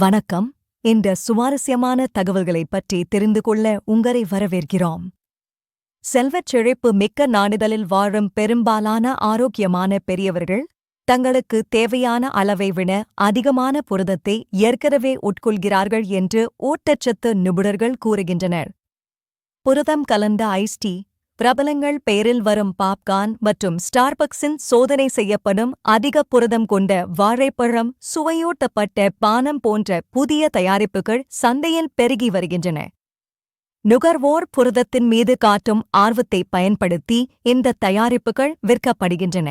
வணக்கம். இந்த சுவாரஸ்யமான தகவல்களைப் பற்றி தெரிந்து கொள்ள உங்களை வரவேற்கிறோம். செல்வச் செழிப்பு மிக்க நாடுகளில் வாழும் பெரும்பாலான ஆரோக்கியமான பெரியவர்கள் தங்களுக்கு தேவையான அளவை விட அதிகமான புரதத்தை ஏற்கனவே உட்கொள்கிறார்கள் என்று ஊட்டச்சத்து நிபுணர்கள் கூறுகின்றனர். புரதம் கலந்த ஐஸ் டீ பிரபலங்கள் பெயரில் வரும் பாப்கார்ன் மற்றும் ஸ்டார்பக்ஸின் சோதனை செய்யப்படும் அதிக புரதம் கொண்ட வாழைப்பழம் சுவையூட்டப்பட்ட பானம் போன்ற புதிய தயாரிப்புகள் சந்தையில் பெருகி வருகின்றன. நுகர்வோர் புரதத்தின் மீது காட்டும் ஆர்வத்தை பயன்படுத்தி இந்த தயாரிப்புகள் விற்கப்படுகின்றன.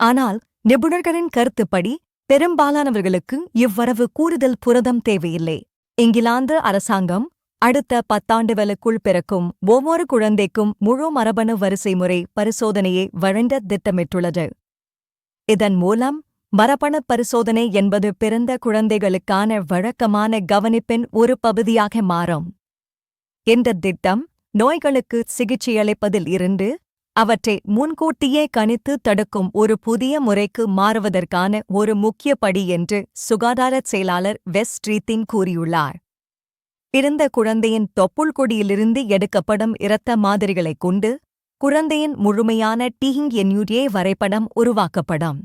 ஆனால் நிபுணர்களின் கருத்துப்படி பெரும்பாலானவர்களுக்கு இவ்வளவு கூடுதல் புரதம் தேவையில்லை. இங்கிலாந்து அரசாங்கம் அடுத்த பத்தாண்டுகளுக்குள் பிறக்கும் ஒவ்வொரு குழந்தைக்கும் முழு மரபணு வரிசைமுறை பரிசோதனையை வழங்க திட்டமிட்டுள்ளது. இதன் மூலம் மரபணு பரிசோதனை என்பது பிறந்த குழந்தைகளுக்கான வழக்கமான கவனிப்பின் ஒரு பகுதியாக மாறும். இந்த திட்டம் நோய்களுக்கு சிகிச்சையளிப்பதில் இருந்து அவற்றை முன்கூட்டியே கணித்து தடுக்கும் ஒரு புதிய முறைக்கு மாறுவதற்கான ஒரு முக்கிய படி என்று சுகாதாரச் செயலாளர் வெஸ்ட் ஸ்ட்ரீத்தின் கூறியுள்ளார். பிறந்த குழந்தையின் தொப்புள்கொடியிலிருந்து எடுக்கப்படும் இரத்த மாதிரிகளைக் கொண்டு குழந்தையின் முழுமையான டீஹிங் என்யூடியே வரைபடம் உருவாக்கப்படும்.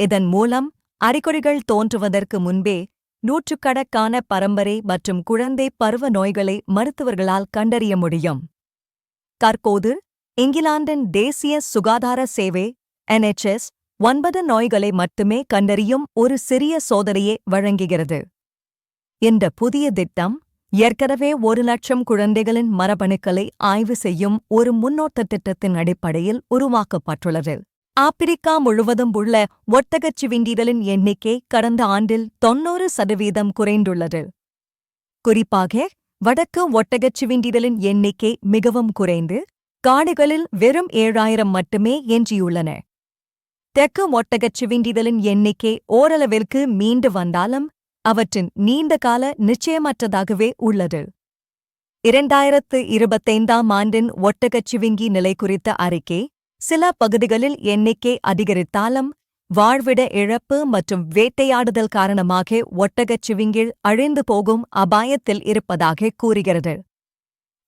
இதன் மூலம் அறிகுறிகள் தோன்றுவதற்கு முன்பே நூற்றுக்கணக்கான பரம்பரை மற்றும் குழந்தை பருவ நோய்களை மருத்துவர்களால் கண்டறிய முடியும். தற்போது இங்கிலாந்தின் தேசிய சுகாதார சேவை என்எச்எஸ் ஒன்பது நோய்களை மட்டுமே கண்டறியும் ஒரு சிறிய சோதனையை வழங்குகிறது. இந்த புதிய திட்டம் ஏற்கனவே ஒரு லட்சம் குழந்தைகளின் மரபணுக்களை ஆய்வு செய்யும் ஒரு முன்னோட்ட திட்டத்தின் அடிப்படையில் உருவாக்கப்பட்டுள்ளது. ஆப்பிரிக்கா முழுவதும் உள்ள ஒட்டகச் சிவிண்டிகளின் எண்ணிக்கை கடந்த ஆண்டில் தொன்னூறு சதவீதம் குறைந்துள்ளது. குறிப்பாக வடக்கு ஒட்டகச் சிவிண்டிகளின் எண்ணிக்கை மிகவும் குறைந்து காடுகளில் வெறும் ஏழாயிரம் மட்டுமே எஞ்சியுள்ளன தெற்கு ஒட்டகச் சிவிண்டிகளின் எண்ணிக்கை ஓரளவிற்கு மீண்டு வந்தாலும் அவற்றின் நீண்டகால நிச்சயமற்றதாகவே உள்ளது. இரண்டாயிரத்து இருபத்தைந்தாம் ஆண்டின் ஒட்டகச் சிவிங்கி நிலை குறித்த அறிக்கை சில பகுதிகளில் எண்ணிக்கை அதிகரித்தாலும் வாழ்விட இழப்பு மற்றும் வேட்டையாடுதல் காரணமாக ஒட்டகச்சிவிங்கில் அழிந்து போகும் அபாயத்தில் இருப்பதாக கூறுகிறது.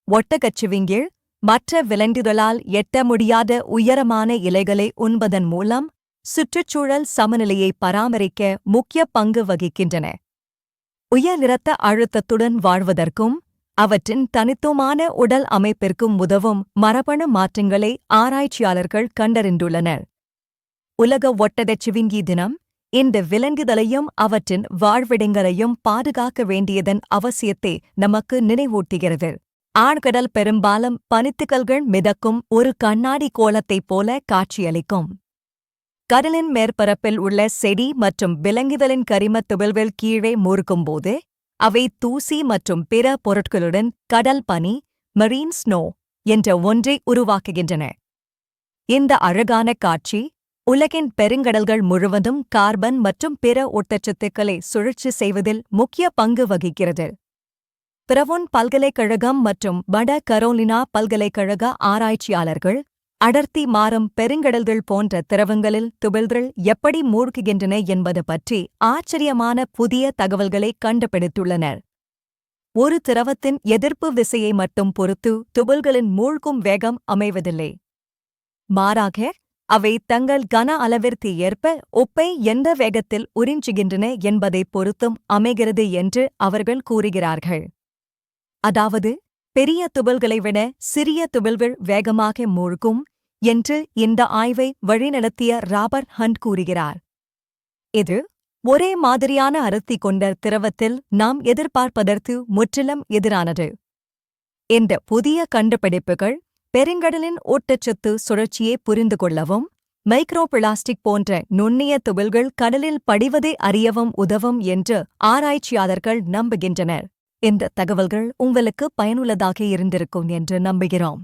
ஒட்டகச்சிவிங்கில் மற்ற விலங்குகளால் எட்ட முடியாத உயரமான இலைகளை உண்பதன் மூலம் சுற்றுச்சூழல் சமநிலையை பராமரிக்க முக்கிய பங்கு வகிக்கின்றன. உயர் இரத்த அழுத்தத்துடன் வாழ்வதற்கும் அவற்றின் தனித்துவமான உடல் அமைப்பிற்கும் உதவும் மரபணு மாற்றங்களை ஆராய்ச்சியாளர்கள் கண்டறிந்துள்ளனர். உலக ஒட்டதச்சிவிங்கி தினம் இந்த விலங்குதலையும் அவற்றின் வாழ்விடங்களையும் பாதுகாக்க வேண்டியதன் அவசியத்தை நமக்கு நினைவூட்டுகிறது. ஆழ்கடல் பெரும்பாலும் பனித்துக்கல்கள் மிதக்கும் ஒரு கண்ணாடி கோலத்தைப் போல காட்சியளிக்கும். கடலின் மேற்பரப்பில் உள்ள செடி மற்றும் விலங்குகளின் கரிமத் துகள்கள் கீழே மூழ்கும்போது அவை தூசி மற்றும் பிற பொருட்களுடன் கடல் பனி மெரீன் ஸ்னோ என்ற ஒன்றை உருவாக்குகின்றன. இந்த அழகான காட்சி உலகின் பெருங்கடல்கள் முழுவதும் கார்பன் மற்றும் பிற ஊட்டச்சத்துக்களை சுழற்சி செய்வதில் முக்கிய பங்கு வகிக்கிறது. பிரவுன் பல்கலைக்கழகம் மற்றும் வட கரோலினா பல்கலைக்கழக ஆராய்ச்சியாளர்கள் அடர்த்தி மாறும் பெருங்கடல்கள் போன்ற திரவங்களில் துகள்கள் எப்படி மூழ்குகின்றன என்பது பற்றி ஆச்சரியமான புதிய தகவல்களை கண்டுபிடித்துள்ளனர். ஒரு திரவத்தின் எதிர்ப்பு விசையை மட்டும் பொறுத்து துகள்களின் மூழ்கும் வேகம் அமைவதில்லை. மாறாக அவை தங்கள் கன அளவிற்கு ஏற்ப உப்பை எந்த வேகத்தில் உறிஞ்சுகின்றன என்பதைப் பொறுத்தும் அமைகிறது என்று அவர்கள் கூறுகிறார்கள். அதாவது பெரிய துபல்களை விட சிறிய துபல்கள் வேகமாக மூழ்கும் என்று இந்த ஆய்வை வழிநடத்திய ராபர்ட் ஹண்ட் கூறுகிறார். இது ஒரே மாதிரியான அருத்தி கொண்ட திரவத்தில் நாம் எதிர்பார்ப்பதற்கு முற்றிலும் எதிரானது. இந்த புதிய கண்டுபிடிப்புகள் பெருங்கடலின் ஊட்டச்சத்து சுழற்சியை புரிந்து கொள்ளவும் மைக்ரோ பிளாஸ்டிக் போன்ற நுண்ணிய துகள்கள் கடலில் படிவதை அறியவும் உதவும் என்று ஆராய்ச்சியாளர்கள் நம்புகின்றனர். இந்த தகவல்கள் உங்களுக்கு பயனுள்ளதாக இருந்திருக்கும் என்று நம்புகிறோம்.